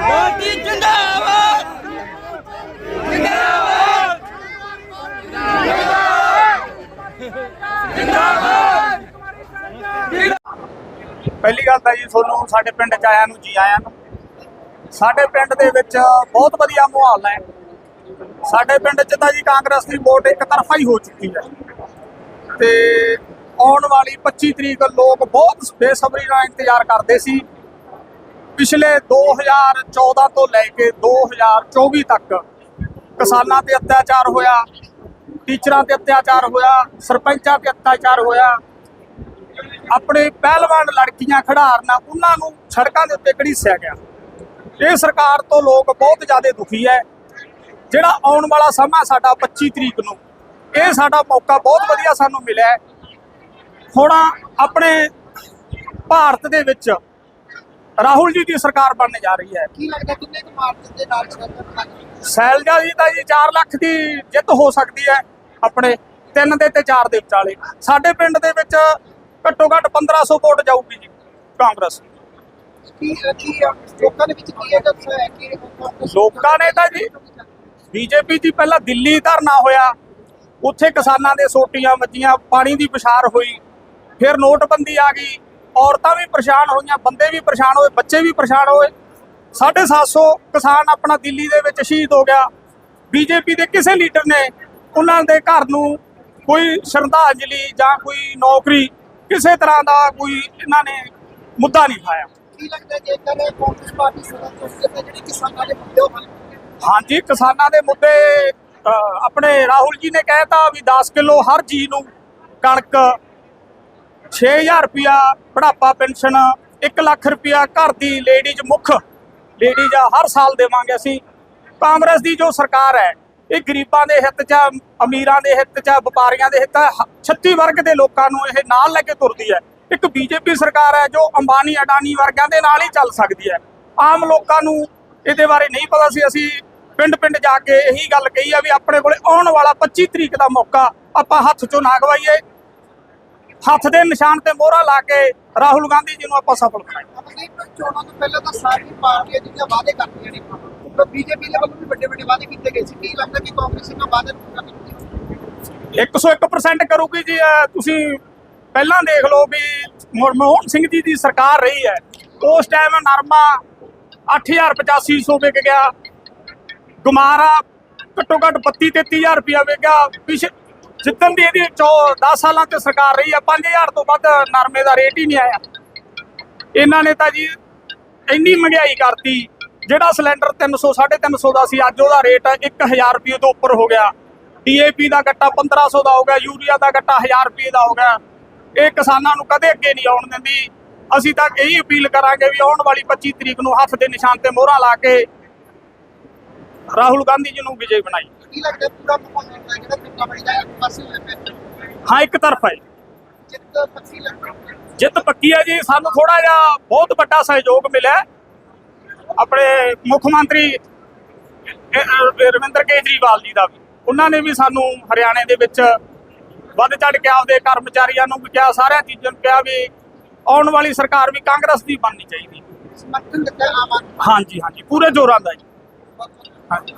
ਮੋਦੀ ਜਿੰਦਾਬਾਦ ਜਿੰਦਾਬਾਦ! ਪਹਿਲੀ ਗੱਲ ਤਾਂ ਜੀ ਤੁਹਾਨੂੰ ਸਾਡੇ ਪਿੰਡ ਚ ਆਇਆਂ ਨੂੰ ਜੀ ਆਇਆਂ ਨੂੰ। ਸਾਡੇ ਪਿੰਡ ਦੇ ਵਿੱਚ ਬਹੁਤ ਵਧੀਆ ਮਾਹੌਲ ਹੈ। ਸਾਡੇ ਪਿੰਡ ਚ ਤਾਂ ਜੀ ਕਾਂਗਰਸ ਦੀ ਵੋਟ ਇੱਕ ਤਰਫਾ ਹੀ ਹੋ ਚੁੱਕੀ ਹੈ। ਤੇ ਆਉਣ ਵਾਲੀ 25 ਤਰੀਕ ਲੋਕ ਬਹੁਤ ਬੇਸਬਰੀ ਨਾਲ ਇੰਤਜ਼ਾਰ ਕਰਦੇ ਸੀ। ਪਿਛਲੇ 2014 ਤੋਂ ਲੈ ਕੇ 2024 ਤੱਕ ਕਿਸਾਨਾਂ ਤੇ ਅਤਿਆਚਾਰ ਹੋਇਆ, ਟੀਚਰਾਂ ਤੇ ਅਤਿਆਚਾਰ ਹੋਇਆ, ਸਰਪੰਚਾਂ ਤੇ ਅਤਿਆਚਾਰ ਹੋਇਆ। ਆਪਣੇ ਪਹਿਲਵਾਨ ਲੜਕੀਆਂ ਖਿਡਾਰਨਾ, ਉਹਨਾਂ ਨੂੰ ਸੜਕਾਂ ਦੇ ਉੱਤੇ ਘੜੀਸਿਆ ਗਿਆ। ਇਹ ਸਰਕਾਰ ਤੋਂ ਲੋਕ ਬਹੁਤ ਜ਼ਿਆਦਾ ਦੁਖੀ ਹੈ। ਜਿਹੜਾ ਆਉਣ ਵਾਲਾ ਸਮਾਂ ਸਾਡਾ 25 ਤਰੀਕ ਨੂੰ, ਇਹ ਸਾਡਾ ਮੌਕਾ ਬਹੁਤ ਵਧੀਆ ਸਾਨੂੰ ਮਿਲਿਆ ਹੁਣ ਆਪਣੇ ਭਾਰਤ ਦੇ ਵਿੱਚ ਰਾਹੁਲ ਜੀ ਦੀ ਸਰਕਾਰ ਬਣਨ ਜਾ ਰਹੀ ਹੈ। ਕੀ ਲੱਗਦਾ ਕਿੰਨੇ ਕੁ ਮਾਰਚ ਦੇ ਨਾਲ ਚੱਲਦਾ ਸੈਲਜਾ ਜੀ ਤਾਂ ਜੀ 4 ਲੱਖ ਦੀ ਜਿੱਤ ਹੋ ਸਕਦੀ ਹੈ ਆਪਣੇ 3 ਦੇ ਤੇ 4 ਦੇ ਵਿਚਾਲੇ। ਸਾਡੇ ਪਿੰਡ ਦੇ ਵਿੱਚ ਘੱਟੋ ਘੱਟ 1500 ਵੋਟ ਜਾਊਗੀ ਜੀ ਕਾਂਗਰਸ। ਕੀ? ਲੋਕਾਂ ਦੇ ਵਿੱਚ ਕੀ ਹੈ ਦੱਸੋ ਹੈ ਕਿ ਲੋਕਾਂ ਨੇ ਤਾਂ ਜੀ ਬੀਜੇਪੀ ਦੀ ਪਹਿਲਾਂ ਦਿੱਲੀ ਧਰਨਾ ਹੋਇਆ। ਉੱਥੇ ਕਿਸਾਨਾਂ ਦੇ ਸੋਟੀਆਂ ਵੱਜੀਆਂ ਪਾਣੀ ਦੀ ਵਿਛਾਰ ਹੋਈ। ਫਿਰ ਨੋਟਬੰਦੀ ਆ ਗਈ ਔਰਤਾਂ ਵੀ ਪਰੇਸ਼ਾਨ ਹੋਈਆਂ ਬੰਦੇ ਵੀ ਪਰੇਸ਼ਾਨ ਹੋਏ ਬੱਚੇ ਵੀ ਪਰੇਸ਼ਾਨ ਹੋਏ। 750 ਕਿਸਾਨ ਆਪਣਾ ਦਿੱਲੀ ਦੇ ਵਿੱਚ ਸ਼ਹੀਦ ਹੋ ਗਿਆ। ਬੀਜੇਪੀ ਦੇ ਕਿਸੇ ਲੀਡਰ ਨੇ ਉਹਨਾਂ ਦੇ ਘਰ ਨੂੰ ਕੋਈ ਸ਼ਰਧਾਂਜਲੀ ਜਾਂ ਕੋਈ ਨੌਕਰੀ ਕਿਸੇ ਤਰ੍ਹਾਂ ਦਾ ਕੋਈ ਇਹਨਾਂ ਨੇ ਮੁੱਦਾ ਨਹੀਂ ਪਾਇਆ। ਕੀ ਲੱਗਦਾ ਜੇਕਰ ਕਾਂਗਰਸ ਪਾਰਟੀ ਸਦਾ ਤੋਂ ਤੇ ਜਿਹੜੀ ਕਿਸਾਨਾਂ ਦੇ ਮੁੱਦੇ ਉਹ? ਹਾਂਜੀ ਕਿਸਾਨਾਂ ਦੇ ਮੁੱਦੇ ਆਪਣੇ ਰਾਹੁਲ ਜੀ ਨੇ ਕਹਿਤਾ ਵੀ 10 ਕਿਲੋ ਹਰ ਜੀ ਨੂੰ ਕਣਕ 6000 ਰੁਪਿਆ ਬੁਢਾਪਾ ਪੈਨਸ਼ਨ 1 ਲੱਖ ਰੁਪਿਆ ਘਰ ਦੀ ਲੇਡੀਜ਼ ਮੁੱਖ। ਲੇਡੀਜ਼ ਆ, ਹਰ ਸਾਲ ਦੇਵਾਂਗੇ ਅਸੀਂ। ਕਾਂਗਰਸ ਦੀ ਜੋ ਸਰਕਾਰ ਹੈ, ਇਹ ਗਰੀਬਾਂ ਦੇ ਹਿੱਤ 'ਚ ਅਮੀਰਾਂ ਦੇ ਹਿੱਤ 'ਚ ਵਪਾਰੀਆਂ ਦੇ ਹਿੱਤ 'ਚ 36 ਵਰਗ ਦੇ ਲੋਕਾਂ ਨੂੰ ਇਹ ਨਾਲ ਲੈ ਕੇ ਤੁਰਦੀ ਹੈ। ਇੱਕ ਬੀਜੇਪੀ ਸਰਕਾਰ ਹੈ, ਜੋ ਅੰਬਾਨੀ, ਅਡਾਨੀ ਵਰਗਾਂ ਦੇ ਨਾਲ ਹੀ ਚੱਲ ਸਕਦੀ ਹੈ। ਆਮ ਲੋਕਾਂ ਨੂੰ ਇਹਦੇ ਬਾਰੇ ਨਹੀਂ ਪਤਾ ਸੀ, ਅਸੀਂ ਪਿੰਡ ਪਿੰਡ ਜਾ ਕੇ ਇਹੀ ਗੱਲ ਕਹੀ ਆ ਵੀ ਆਪਣੇ ਕੋਲੇ ਆਉਣ ਵਾਲਾ 25 ਤਰੀਕ ਦਾ ਮੌਕਾ, ਆਪਾਂ ਹੱਥ ਚੋਂ ਨਾ ਗਵਾਈਏ। ਹੱਥ ਦੇ ਨਿਸ਼ਾਨ ਤੇ ਮੋਹਰਾ ਲਾ ਕੇ ਰਾਹੁਲ ਗਾਂਧੀ ਜੀ ਨੂੰ ਆਪਾਂ ਸਫਲ ਚੋਣਾਂ ਤੋਂ ਪਹਿਲਾਂ ਤਾਂ ਸਾਰੀ ਪਾਰਟੀਆਂ ਜਿਹੜੀਆਂ ਵਾਅਦੇ ਕਰਦੀਆਂ ਨੇ ਪਰ ਬੀਜੇਪੀ ਦੇ ਵੱਲੋਂ ਵੀ ਵੱਡੇ ਵੱਡੇ ਵਾਅਦੇ ਕੀਤੇ ਗਏ ਸੀ। ਕੀ ਲੱਗਦਾ ਕਿ ਕਾਂਗਰਸ ਇਹਨਾਂ ਵਾਅਦੇ ਨੂੰ ਪੂਰਾ ਕਰੂਗੀ? 101% ਕਰੂਗੀ ਜੀ ਤੁਸੀਂ ਪਹਿਲਾਂ ਦੇਖ ਲਓ ਵੀ ਮਨਮੋਹਨ ਸਿੰਘ ਜੀ ਦੀ ਸਰਕਾਰ ਰਹੀ ਹੈ। ਉਸ ਟਾਈਮ ਨਰਮਾ 8085 ਵਿਕ ਗਿਆ। ਗੁਮਾਰਾ ਘੱਟੋ ਘੱਟ 32 33000 ਰੁਪਇਆ ਵਿਕ ਗਿਆ। ਪਿਛ ਜਿੱਦਣ ਦੀ ਇਹਦੀ 10 ਸਾਲਾਂ ਚ ਸਰਕਾਰ ਰਹੀ ਹੈ 5000 ਤੋਂ ਵੱਧ ਨਰਮੇ ਦਾ ਰੇਟ ਹੀ ਨਹੀਂ ਆਇਆ। ਇਹਨਾਂ ਨੇ ਤਾਂ ਜੀ ਇੰਨੀ ਮਹਿੰਗਾਈ ਕਰਤੀ, ਜਿਹੜਾ ਸਿਲੰਡਰ 300 350 ਦਾ ਸੀ, ਅੱਜ ਉਹਦਾ ਰੇਟ 1000 ਰੁਪਏ ਤੋਂ ਉੱਪਰ ਹੋ ਗਿਆ। ਡੀਏਪੀ ਦਾ ਗੱਟਾ 1500 ਦਾ ਹੋ ਗਿਆ, ਯੂਰੀਆ ਦਾ ਗੱਟਾ 1000 ਰੁਪਏ ਦਾ ਹੋ ਗਿਆ। ਇਹ ਕਿਸਾਨਾਂ ਨੂੰ ਕਦੇ ਅੱਗੇ ਨਹੀਂ ਆਉਣ ਦਿੰਦੀ। ਅਸੀਂ ਤਾਂ ਇਹੀ ਅਪੀਲ ਕਰਾਂਗੇ ਵੀ ਆਉਣ ਵਾਲੀ 25 ਤਰੀਕ ਨੂੰ ਹੱਥ ਦੇ ਨਿਸ਼ਾਨ ਤੇ ਮੋਹਰਾਂ ਲਾ ਕੇ ਰਾਹੁਲ ਗਾਂਧੀ ਜੀ ਨੂੰ ਵਿਜੇ ਬਣਾਈ ਕੀ ਲੱਗਦਾ ਪੂਰਾ ਮਾਹੌਲ ਹੈ? ਜਿਹੜਾ ਹਾਂ ਇੱਕ ਤਰਫ ਹੈ ਜਿੱਤ ਪੱਕੀ ਹੈ ਜੀ। ਸਾਨੂੰ ਥੋੜਾ ਜਿਹਾ ਬਹੁਤ ਵੱਡਾ ਸਹਿਯੋਗ ਮਿਲਿਆ। ਆਪਣੇ ਮੁੱਖ ਮੰਤਰੀ ਰਵਿੰਦਰ ਕੇਜਰੀਵਾਲ ਜੀ ਦਾ ਵੀ। ਉਹਨਾਂ ਨੇ ਵੀ ਸਾਨੂੰ ਹਰਿਆਣੇ ਦੇ ਵਿੱਚ ਵੱਧ ਚੜ ਕੇ ਆਪਦੇ ਕਰਮਚਾਰੀਆਂ ਨੂੰ ਕਿਹਾ ਸਾਰਿਆਂ ਚੀਜ਼ਾਂ ਨੂੰ ਕਿਹਾ ਵੀ ਆਉਣ ਵਾਲੀ ਸਰਕਾਰ ਵੀ ਕਾਂਗਰਸ ਦੀ ਬਣਨੀ ਚਾਹੀਦੀ। ਸਮਰਥਨ ਦਿੱਤਾ ਆਮ ਆਦਮੀ ਹਾਂਜੀ ਹਾਂਜੀ। ਪੂਰੇ ਜ਼ੋਰਾਂ ਦਾ ਜੀ। ਹਾਂਜੀ।